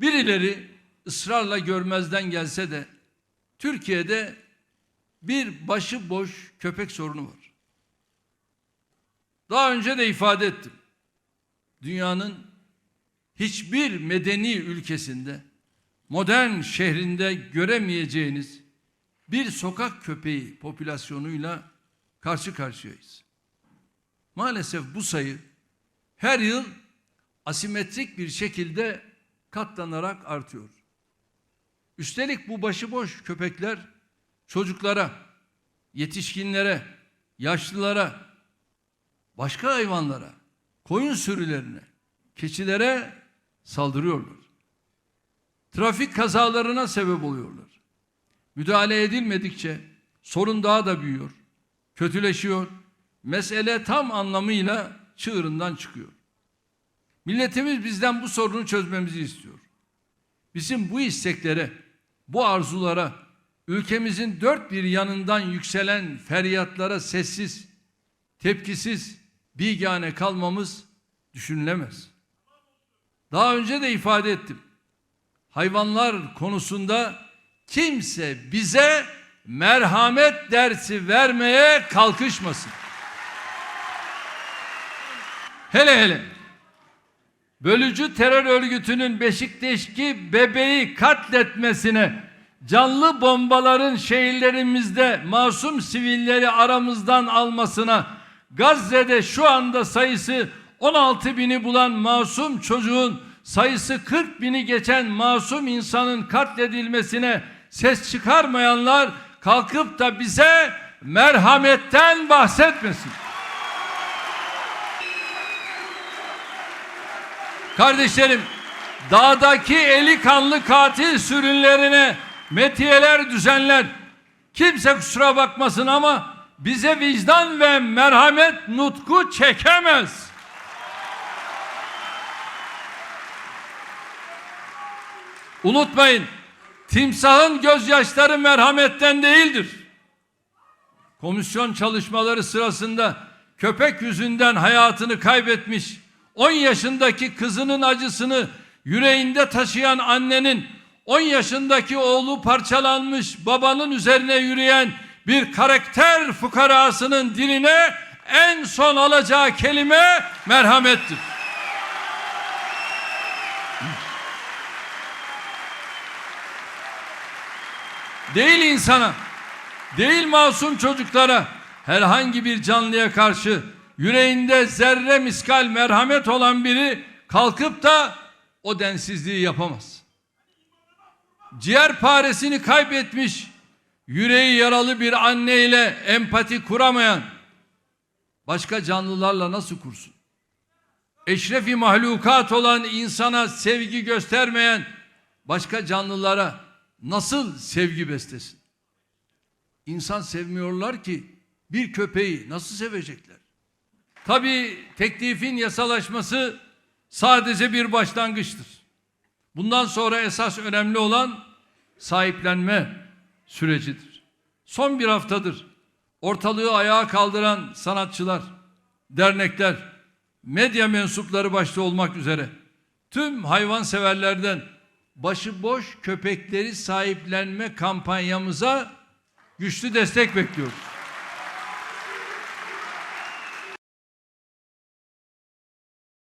Birileri ısrarla görmezden gelse de Türkiye'de bir başıboş köpek sorunu var. Daha önce de ifade ettim. Dünyanın hiçbir medeni ülkesinde modern şehrinde göremeyeceğiniz bir sokak köpeği popülasyonuyla karşı karşıyayız. Maalesef bu sayı her yıl asimetrik bir şekilde katlanarak artıyor. Üstelik bu başıboş köpekler çocuklara, yetişkinlere, yaşlılara, başka hayvanlara, koyun sürülerine, keçilere saldırıyorlar. Trafik kazalarına sebep oluyorlar. Müdahale edilmedikçe sorun daha da büyüyor, kötüleşiyor. Mesele tam anlamıyla çığırından çıkıyor. Milletimiz bizden bu sorunu çözmemizi istiyor. Bizim bu isteklere, bu arzulara, ülkemizin dört bir yanından yükselen feryatlara sessiz, tepkisiz, bigane kalmamız düşünülemez. Daha önce de ifade ettim. Hayvanlar konusunda kimse bize merhamet dersi vermeye kalkışmasın. Hele hele bölücü terör örgütünün Beşiktaş'ki bebeği katletmesine, canlı bombaların şehirlerimizde masum sivilleri aramızdan almasına, Gazze'de şu anda sayısı 16 bini bulan masum çocuğun sayısı 40 bini geçen masum insanın katledilmesine ses çıkarmayanlar kalkıp da bize merhametten bahsetmesin. Kardeşlerim, dağdaki eli kanlı katil sürünlerine metiyeler düzenler. Kimse kusura bakmasın ama bize vicdan ve merhamet nutku çekemez. Unutmayın, timsahın gözyaşları merhametten değildir. Komisyon çalışmaları sırasında köpek yüzünden hayatını kaybetmiş 10 yaşındaki kızının acısını yüreğinde taşıyan annenin 10 yaşındaki oğlu parçalanmış babanın üzerine yürüyen bir karakter fukarasının diline en son alacağı kelime merhamettir. Değil insana, değil masum çocuklara, herhangi bir canlıya karşı yüreğinde zerre miskal merhamet olan biri kalkıp da o densizliği yapamaz. Ciğer paresini kaybetmiş, yüreği yaralı bir anneyle empati kuramayan başka canlılarla nasıl kursun? Eşrefi mahlukat olan insana sevgi göstermeyen başka canlılara nasıl sevgi beslesin? İnsan sevmiyorlar ki bir köpeği nasıl sevecekler? Tabii teklifin yasalaşması sadece bir başlangıçtır. Bundan sonra esas önemli olan sahiplenme sürecidir. Son bir haftadır ortalığı ayağa kaldıran sanatçılar, dernekler, medya mensupları başta olmak üzere tüm hayvanseverlerden başıboş köpekleri sahiplenme kampanyamıza güçlü destek bekliyoruz.